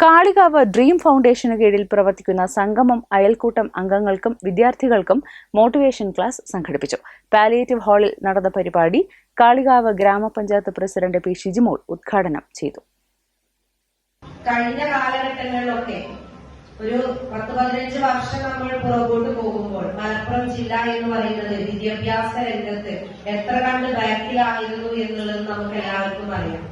Kalikavu dream ഫൗണ്ടേഷന് കീഴിൽ പ്രവർത്തിക്കുന്ന സംഗമം അയൽക്കൂട്ടം അംഗങ്ങൾക്കും വിദ്യാർത്ഥികൾക്കും മോട്ടിവേഷൻ ക്ലാസ് സംഘടിപ്പിച്ചു. പാലിയേറ്റീവ് ഹാളിൽ നടന്ന പരിപാടി കാളികാവ് ഗ്രാമപഞ്ചായത്ത് പ്രസിഡന്റ് പി ഷിജിമോൾ ഉദ്ഘാടനം ചെയ്തു. കഴിഞ്ഞ കാലഘട്ടങ്ങളിലൊക്കെ ഒരു പത്ത് പതിനഞ്ച് വർഷം നമ്മൾ പുറകോട്ട് പോകുമ്പോൾ മലപ്പുറം ജില്ല എന്ന് പറയുന്നത് വിദ്യാഭ്യാസ രംഗത്ത് എത്ര കണ്ട് ബാക്കിലായിരുന്നു എന്നുള്ളത് നമുക്ക് എല്ലാവർക്കും അറിയാം.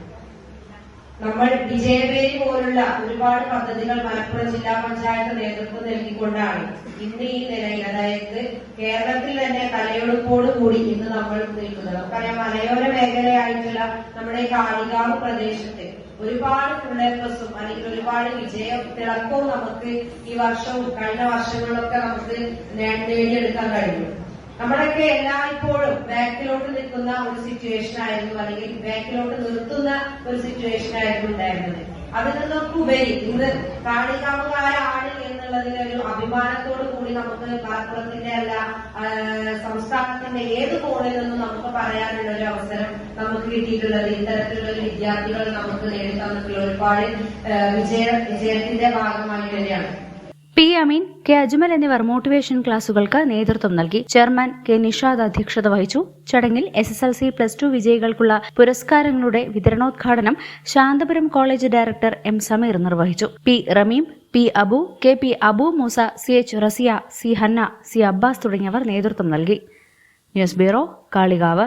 നമ്മൾ വിജയവേരി പോലുള്ള ഒരുപാട് പദ്ധതികൾ മലപ്പുറം ജില്ലാ പഞ്ചായത്ത് നേതൃത്വം നൽകിക്കൊണ്ടാണ്. ഇന്ന് ഈ നിലയിൽ അതായത് കേരളത്തിൽ തന്നെ തലയെടുപ്പോട് കൂടി ഇന്ന് നമ്മൾ നിൽക്കുന്നത്. നമുക്കറിയാം മലയോര മേഖലയായിട്ടുള്ള നമ്മുടെ കാളികാവ് പ്രദേശത്ത് ഒരുപാട് പ്ലസും അല്ലെങ്കിൽ ഒരുപാട് വിജയ തിളക്കവും നമുക്ക് ഈ വർഷവും കഴിഞ്ഞ വർഷങ്ങളിലൊക്കെ നമുക്ക് നേടിയെടുക്കാൻ കഴിഞ്ഞു. നമ്മളൊക്കെ എല്ലായ്പ്പോഴും ബാക്കിലോട്ട് നിൽക്കുന്ന ഒരു സിറ്റുവേഷൻ ആയിരുന്നു അല്ലെങ്കിൽ ബാക്കിലോട്ട് നിർത്തുന്ന ഒരു സിറ്റുവേഷൻ ആയിരുന്നു ഉണ്ടായിരുന്നത്. അതിൽ നിന്നൊക്കെ ഉപരി ഇന്ന് കാണിക്കാവുകാരാണ് എന്നുള്ളതിന് ഒരു അഭിമാനത്തോടു കൂടി നമുക്ക് മലപ്പുറത്തിന്റെ അല്ല സംസ്ഥാനത്തിന്റെ ഏത് കോണിൽ നിന്നും നമുക്ക് പറയാനുള്ള ഒരു അവസരം നമുക്ക് കിട്ടിയിട്ടുള്ളത്. ഇത്തരത്തിലുള്ള വിദ്യാർത്ഥികൾ നമുക്ക് നേടിത്തന്നിട്ടുള്ള ഒരുപാട് വിജയ വിജയത്തിന്റെ ഭാഗമായി വരികയാണ്. പി അമീൻ കെ അജ്മൽ എന്നിവർ മോട്ടിവേഷൻ ക്ലാസുകൾക്ക് നേതൃത്വം നൽകി. ചെയർമാൻ കെ നിഷാദ് അധ്യക്ഷത വഹിച്ചു. ചടങ്ങിൽ S S L C plus two വിജയികൾക്കുള്ള പുരസ്കാരങ്ങളുടെ വിതരണോദ്ഘാടനം Santhapuram college director M Sameer നിർവഹിച്ചു. P Rameem P Abu K P Abu Moosa C H Rasiya C Hanna C Abbas തുടങ്ങിയവർ നേതൃത്വം നൽകി. News bureau Kalikavu.